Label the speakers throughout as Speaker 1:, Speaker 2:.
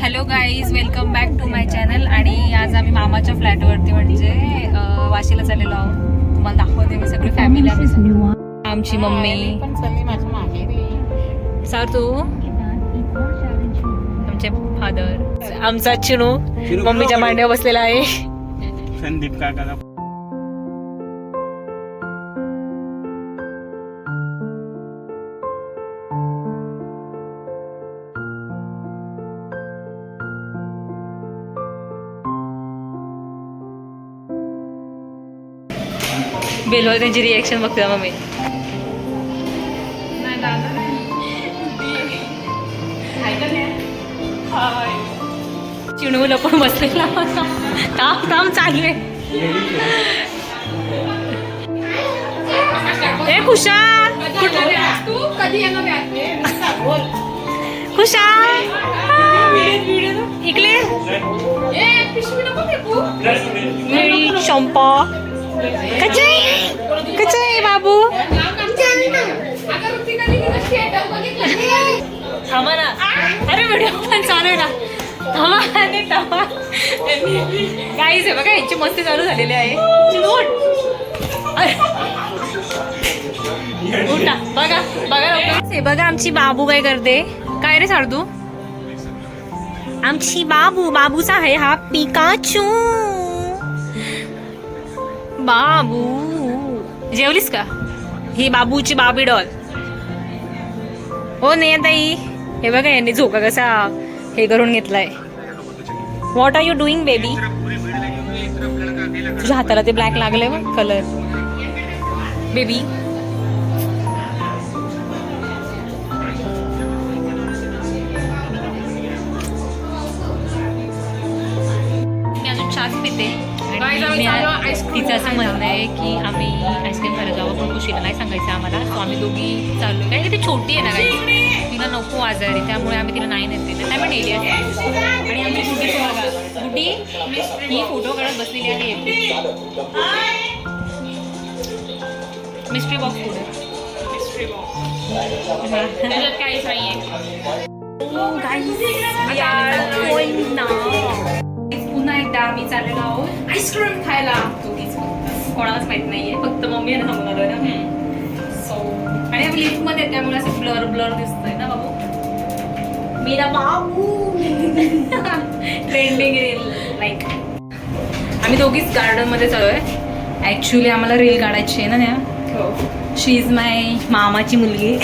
Speaker 1: Hello guys welcome back to my channel आणि आज आम्ही मामाच्या फ्लॅटवरती म्हणजे वाशीला चाललेलो आहोत. तुम्हाला दाखवते मी सगळी फॅमिली आम्ही सगळी. आमची मम्मी. सर तू? आमचे फादर आमचा चिनू. मम्मीच्या मांड्यावर बसलेला आहे.
Speaker 2: संदीप काका
Speaker 1: बेलवर त्यांची रिएक्शन बघते मम्मी चिणूला पण बसलेला काम काम चालू आहे ए खुशा खुशा इकडे मिळी कचई कचई बाबू? थांबा ना. अरे व्हिडिओ पण चालू आहे ना. थांबा आणि थांबा. काहीच आहे बघा यांची मस्ती चालू झालेली आहे. उठा. बघा बघा बघा आमची बाबू काय करते. काय रे सारदू आमची बाबू बाबूचा आहे हा पिकाचू. बाबू. जेवलीस का? ही बाबूची बाबी डॉल. हो नाही ताई हे बघा यांनी झोका कसा हे करून घेतलाय. What are you doing baby तुझ्या हाताला ते ब्लॅक लागले मग कलर बेबी अजून चाच पिते. मी तिचं असं म्हणणं आहे की आम्ही आईस्क्रीम खायला जावं पण खुशीला नाही सांगायचं आम्हाला. सो आम्ही दोघी चाललो कारण की ती छोटी आहे ना काही तिला नको आजारी त्यामुळे आम्ही तिला नाही नेते नाही पण नेली असते आणि आमची गुड्डी बघा. गुड्डी ही फोटो काढत बसलेली आहे मिस्ट्री बॉक्स त्याच्यात काहीच are going now. पुन्हा एकदा आम्ही चाललेलो आहोत. आईस्क्रीम खायला दोघीच फक्त. कोणालाच माहीत नाहीये. फक्त मम्मी आणि सांगून आलोय ना सो आणि आम्ही लिफ्टमध्ये त्यामुळे असं ब्लर ब्लर दिसतोय ना बाबू? मीरा बाबू. ट्रेंडिंग रील लाईक आम्ही दोघीच गार्डनमध्ये चालूय ऍक्च्युली आम्हाला रील काढायची आहे ना त्या शी इज माय मामाची मुलगी.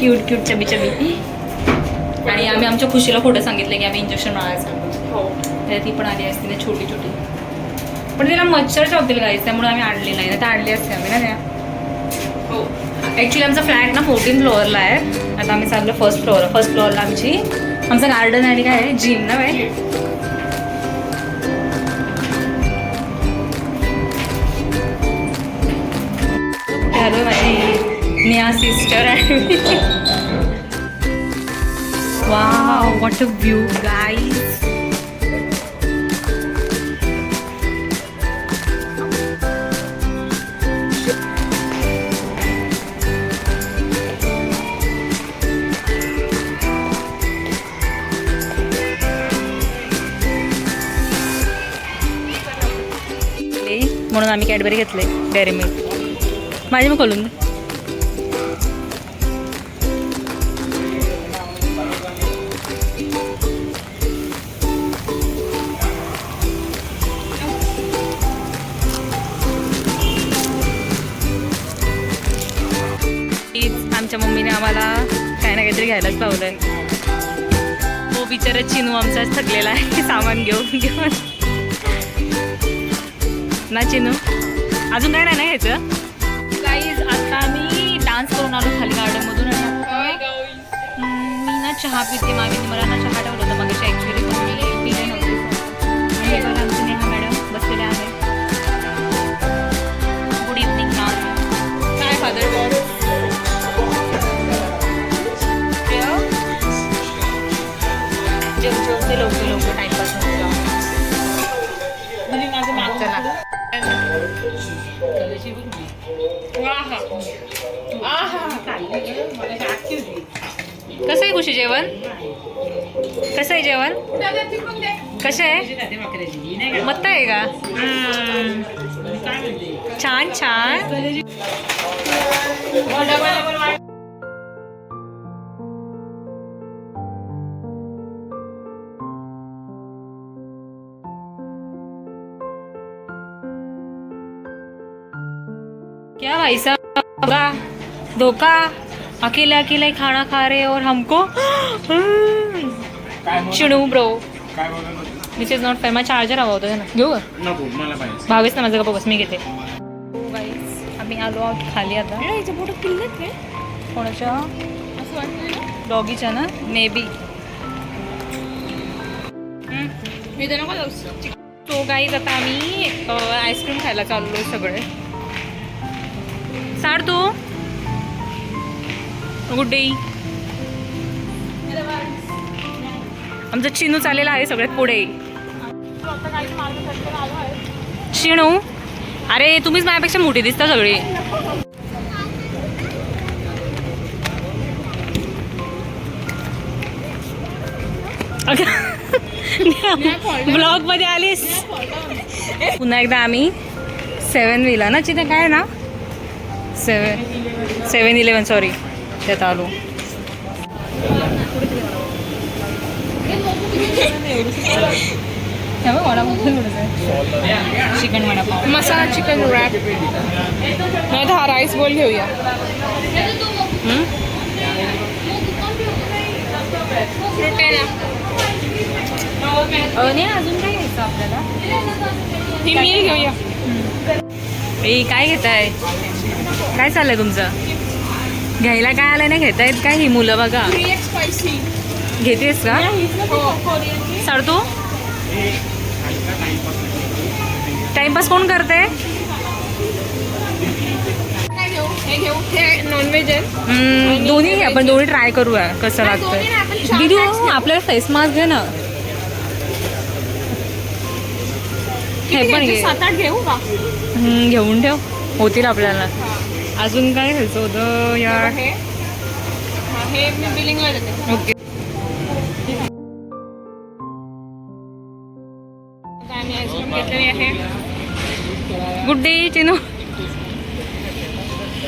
Speaker 1: क्यूट क्यूट चबी चबी आणि आम्ही आमच्या खुशीला खोटं सांगितलं की आम्ही इंजेक्शन मारायचं हो. तर ती पण आली असती ना छोटी छोटी. पण तिला मच्छर चावतील गाईस त्यामुळे आम्ही आणली नाही. तर आणली असते आम्ही ना त्या. हो. ॲक्च्युली आमचा फ्लॅट ना फोर्टीन फ्लोअरला आहे. आता आम्ही चाललो फर्स्ट फ्लोअर फर्स्ट फ्लोअरला आमची आमचं गार्डन आणि काय आहे? जिम ना बाय हॅलो माझी निया सिस्टर आहे. Wow what a view guys आम्ही कॅडबरी घेतले डेअरी मिल्क. माझी मग खोलून आमच्या मम्मीने आम्हाला काही ना काहीतरी घ्यायलाच लावलंय. हो बिचारा चिनू आमचा थकलेला आहे सामान घेऊन घेऊन. ना चिनू? अजून काय नाही ना घ्यायचं काहीच आता आम्ही डान्स करून आलो खाली गार्डनमधून आणि आता, हम्म, मी ना चहा पिते मागे मला ना चहा कसं आहे खुशी जेवण? कसं आहे जेवण? कसं आहे? मत्त आहे का? छान छान. क्या भाई साहब? होगा। धोखा। अकेले अकेले खाना खा रहे और हमको। Chinu bro? This is not माझा चार्जर हवा होता ना। घेऊ? का?
Speaker 2: नको मला पाहिजे.
Speaker 1: भावेच ना माझं गप्पा बस मी घेते. आम्ही आलो आहोत खाली आता. कोणाच्या? डॉगीच्या ना? मे बी तो गाईज आता आम्ही आईस्क्रीम खायला चाललोय सगळे. साड तू गुड डे आमचं चिनू चाललेला आहे सगळ्यात पुढे. शिणू अरे तुम्हीच माझ्यापेक्षा मोठी दिसता सगळी. ब्लॉगमध्ये आलीस. पुन्हा एकदा आम्ही सेवन विला ना तिथे काय ना सेवन सेवन इलेवन सॉरी त्यात आलो. Chicken vada pav.
Speaker 3: Masala chicken wrap नाही तर हा राईस बोल घेऊया.
Speaker 1: नाही अजून काय घ्यायचं आपल्याला?
Speaker 3: ही मी घेऊया.
Speaker 1: काय घेत आहे काय चाललंय तुमचं? घ्यायला काय आलं नाही घेतायत काय ही मुलं बघा. घेतेस का? सरतो टाइमपास कोण करते
Speaker 3: हे हे
Speaker 1: दोन्ही आपण दोन्ही ट्राय करूया कसं
Speaker 3: चार
Speaker 1: दीदी. आपल्याला फेस मास्क घे ना. हे पण घे.
Speaker 3: सात आठ घेऊ
Speaker 1: घेऊन ठेव. होतील आपल्याला. अजून काय घ्यायचं होतं? यार
Speaker 3: हे. मी बिलिंगला देते.
Speaker 1: ओके.
Speaker 3: आता आम्ही आईस्क्रीम घेतलेली आहे.
Speaker 1: गुड डे चिनू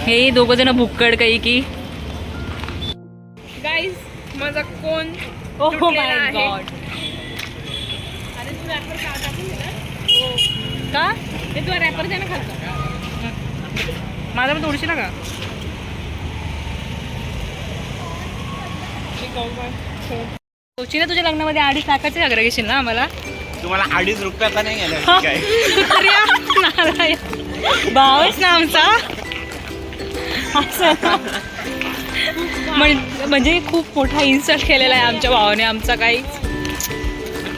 Speaker 1: हे दोघं जण भुक्कड काही की.
Speaker 3: गाईज माझा कोण
Speaker 1: Oh
Speaker 3: तू रॅपर का ते रॅपर ना खालचा
Speaker 1: माझा पण थोडीशी ना का तुझ्या लग्नामध्ये अडीच लाखाचे आग्रह घेशील ना आम्हाला?
Speaker 2: तुम्हाला अडीच रुपयाचा नाही गेला काय
Speaker 1: अरे नालायक. भावच ना आमचा. असं ना. म्हण- म्हणजे खूप मोठा इन्सल्ट केलेला आहे आमच्या भावाने आमचा काही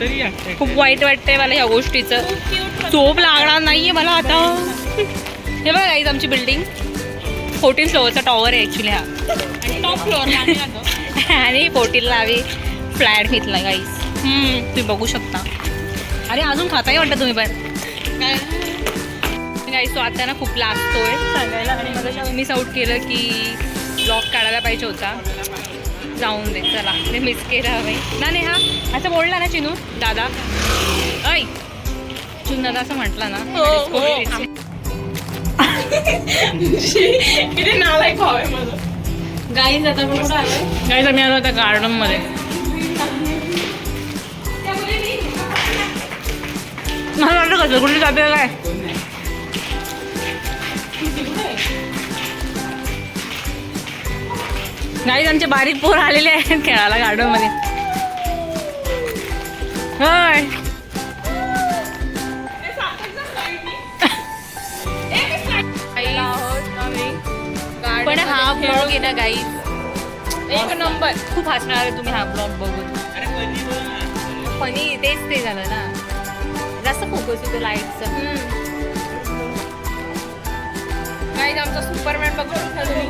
Speaker 2: तरी.
Speaker 1: खूप वाईट वाटतंय मला ह्या गोष्टीचं. झोप लागणार नाहीये मला आता. हे बघा गाईज आमची बिल्डिंग फोर्टीन फ्लोअरचा टॉवर आहे ॲक्च्युली हा.
Speaker 3: आणि टॉप फ्लोअर
Speaker 1: आणि फोर्टीनला आम्ही फ्लॅट घेतला गाईज तुम्ही बघू शकता. अरे अजून खाताही वाटतं तुम्ही पण. गाईज तो आता ना खूप लाजतोय सांगायला आणि मग मिस आऊट केलं की ब्लॉग काढायला पाहिजे होता. जाऊन दे चला. ते मिस केलं हवे. ना नाही हा. असं बोलला ना चिनू दादा. ऐ चिनू दादा असं म्हटलं ना.
Speaker 3: हो, हो. किती नालायक भाव आहे माझं.
Speaker 1: गाईज आता आपण कुठं आलो आम्ही आलो आता गार्डनमध्ये मला वाटलं कसं कुठे जाते काय? गाईज आमचे बारीक पोर आलेले आहेत खेळायला गार्डनमध्ये होय. ब्लॉग आहे ना गाईज
Speaker 3: एक नंबर
Speaker 1: खूप हसणार आहे तुम्ही हा ब्लॉग बघून. फनी तेच ते झालं ना. जास्त फोकस होतो लाईटचं
Speaker 3: गाईज आमचा सुपरमॅन बघू शकता तुम्ही.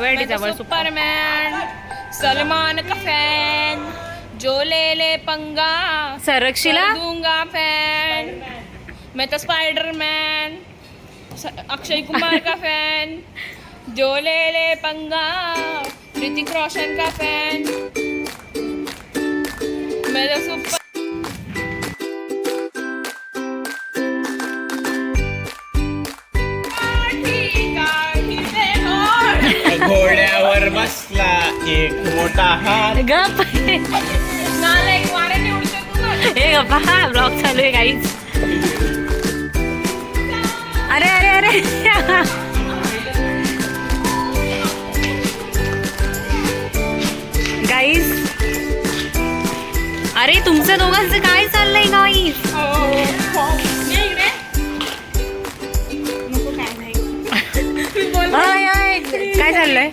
Speaker 1: वेळ
Speaker 3: मैं तो
Speaker 1: डिझाबर
Speaker 3: सुपरमैन सलमान का फैन जो ले ले पंगा
Speaker 1: संरक्षिला?
Speaker 3: दूंगा फैन मैं तो स्पाइडरमैन स- अक्षय कुमार का फैन जो ले ले पंगा ऋतिक रोशन का फैन मेरा सुपर
Speaker 2: घोड्यावर बसला एक मोठा हात
Speaker 1: गप.
Speaker 3: नालायक वाऱ्याने उडते.
Speaker 1: हे गप्पा हा ब्लॉग चालू आहे काहीच अरे अरे अरे. अरे तुमचं दोघांचं काय चाललंय गाई? काय चाललंय?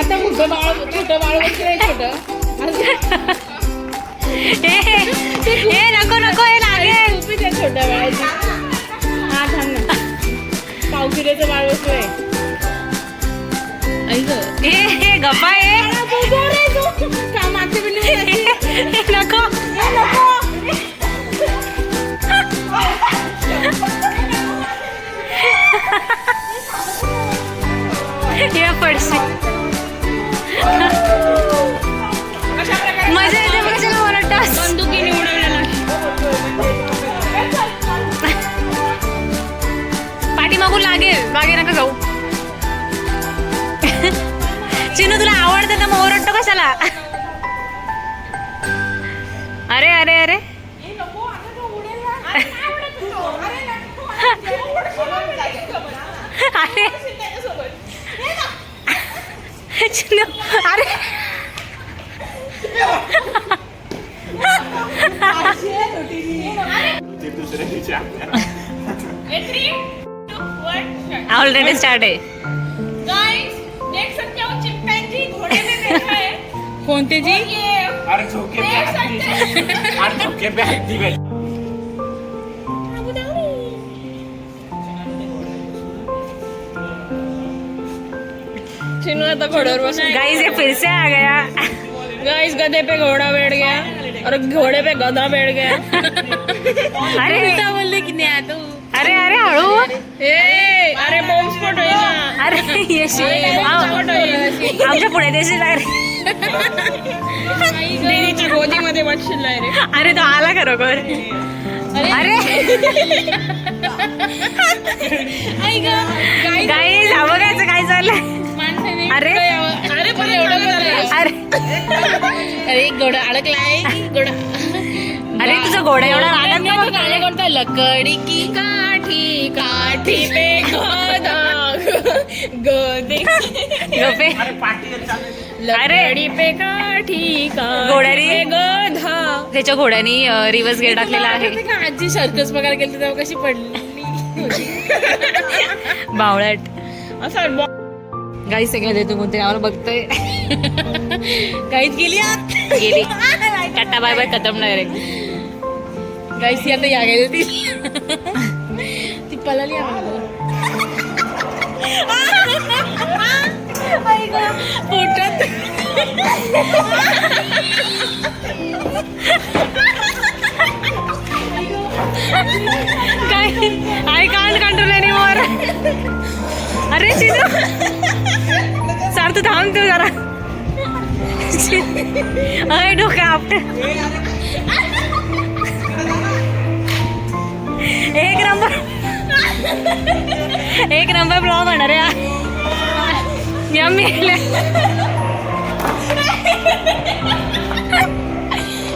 Speaker 3: आता मोठं बाळ छोटं बाळ छोटं
Speaker 1: गप्पा हे
Speaker 3: का
Speaker 1: नको. हे
Speaker 2: पडशी.
Speaker 1: ऑलरेडी स्टार्ट आहे
Speaker 3: कोणते जी?
Speaker 2: अरे झोके पे अरे झोके पे हत्ती भेट
Speaker 3: चिनू आता घोड्यावर बसून.
Speaker 1: गाइस ये फिर से आ गया।
Speaker 3: गाइस गधे पे घोड़ा बैठ गया और घोड़े पे गधा बैठ गया।
Speaker 1: अरे
Speaker 3: उलटा बोलले की नाही तू।
Speaker 1: अरे अरे हळू।
Speaker 3: ए अरे बॉम्ब स्फोट होईल ना।
Speaker 1: अरे येशी आमच्या पुढे देशील रे।
Speaker 3: दीदीच्या गोदीमध्ये बसशील रे.
Speaker 1: अरे तो आला खरोखर अरे. हा बघायचं काय चाललंय? अरे.
Speaker 3: अरे घोडा अडकलाय घोडा
Speaker 1: अरे तुझा घोडा एवढा रागात?
Speaker 3: गाणं कोणतं लकडी की काठी काठी पे गदा गदे
Speaker 1: गप्पे.
Speaker 3: लकडी पे काठी काठी
Speaker 1: घोड्यानी-
Speaker 3: पे गधा
Speaker 1: त्याच्या घोड्यानी रिवर्स गेअर टाकलेला आहे.
Speaker 3: का आजी सर्कस बघायला गेली तेव्हा कशी पडली?
Speaker 1: बावळट.
Speaker 3: असं
Speaker 1: गाई सगळ्या देतो कोणते आम्हाला बघतोय.
Speaker 3: गाईच गेली आत.
Speaker 1: गेली. टाटा बाय बाय खतम डायरेक्ट
Speaker 3: गाईस ती आता या गेली ती. ती पळाली आम्हाला पोटात.
Speaker 1: काय I can't control any more अरे चिनू सर तू थांब तू जरा. अय डोका आपट. एक नंबर. एक नंबर ब्लॉग होणार आहे. Yummy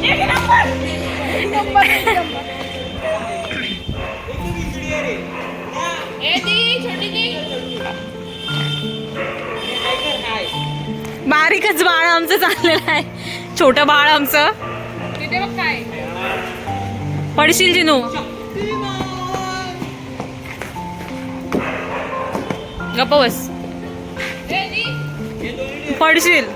Speaker 3: A number.
Speaker 1: बारीकच बाळ आमचं चाललेलं आहे. छोटं बाळ आमचं. पडशील जिनू. गप्प बस. पडशील.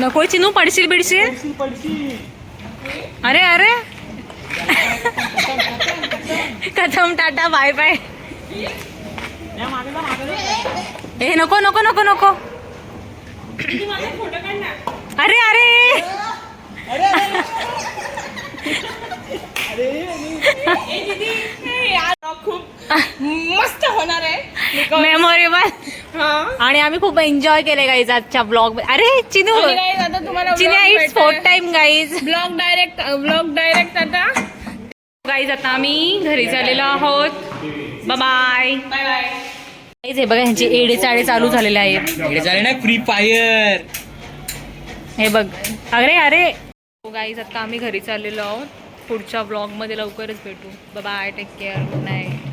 Speaker 1: नको चिनू पडशील बिडशील अरे अरे। कथम टाटा बाय बाय। ए नको नको नको नको। अरे अरे।
Speaker 3: खूप मस्त होणार आहे.
Speaker 1: मेमोरेबल
Speaker 3: हा.
Speaker 1: आणि आम्ही खूप एन्जॉय केले गाईज आजच्या ब्लॉग अरे चिनू.
Speaker 3: guys, आता तुम्हाला
Speaker 1: Chinya it's fourth time guys
Speaker 3: blog direct blog direct आता.
Speaker 1: गाईज आता आम्ही घरी चाललेलो आहोत. बाय
Speaker 3: बाय
Speaker 1: हे बघा ह्यांचे एडे चाळे चालू झालेले आहेत
Speaker 2: हे झाले ना फ्री फायर
Speaker 1: हे बघ. अरे अरे. गाईज आता आम्ही घरी चाललेलो आहोत. पुढच्या ब्लॉगमध्ये लवकरच भेटू. Bye take care good night